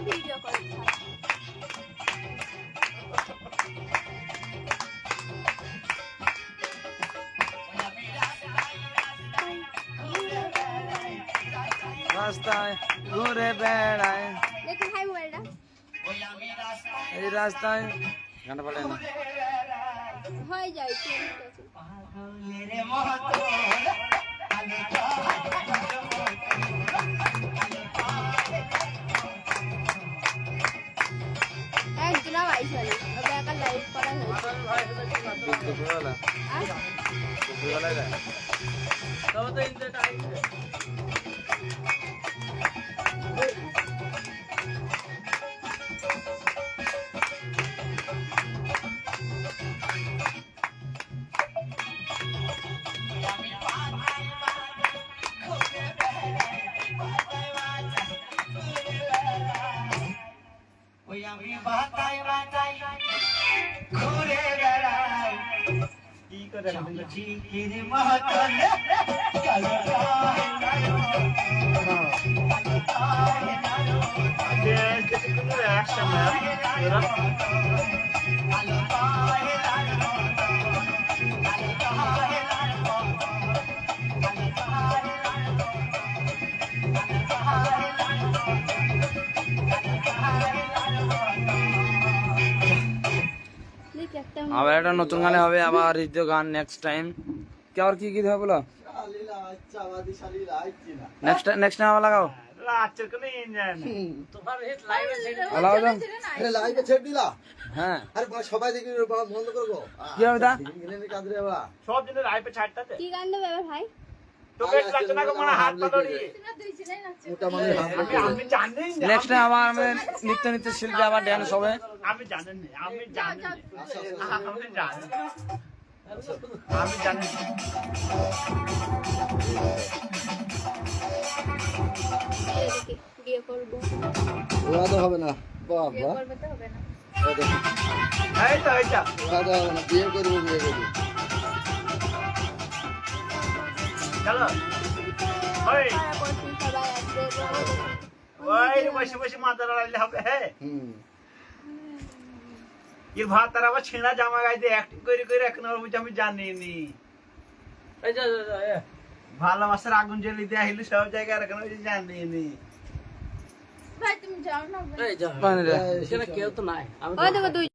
একটা ভিডিও করে রাস্তায় ঘুরে বেড়ায়। দেখুন মোবাইলটা এই রাস্তায় গানটা পারে না। হয়ে যায় হয়েছে দুপুরবেলা আর দুপুরবেলা যায় ওই আমি বাতাই বাতাই কি করে ঝিকির মহতন আবার একটা নতুন গানে হবে আবার দ্বিতীয় গান নেক্সট টাইম কি আবার কি গীত হবে বলো? নেক্সট নেক্সট টাইম আবার লাগাও। হ্যাঁ। সবাই দেখি রে, বাবা, বন্ধ করব কি হবে সব কি ভাই? নেক্সট টাইম আবার আমাদের নিত্য নিত্য শিল্পী আবার ড্যান্স হবে আমি জানি না আমি জানি আমি জানি আমি জানি বিয়ে করব ওরা তো হবে না। বাবা বিয়ে করবে তো হবে না এই তো এই তো। হবে না বিয়ে করব বিয়ে করব। চলো ওই। ওই বসে বসে মাথা লড়াইলে হবে হ্যাঁ হুম। এর ভাত তার আবার ছেঁড়া জামা গাইতে অ্যাক্টিং করে করে এখন আর বুঝি আমি জানি নি ভালোবাসার আগুন জ্বলি দিয়ে আহিলি সব জায়গায় আর এখন বুঝি জানি নি ভাই তুমি যাও না। মানে রে। ওই দেখো দুই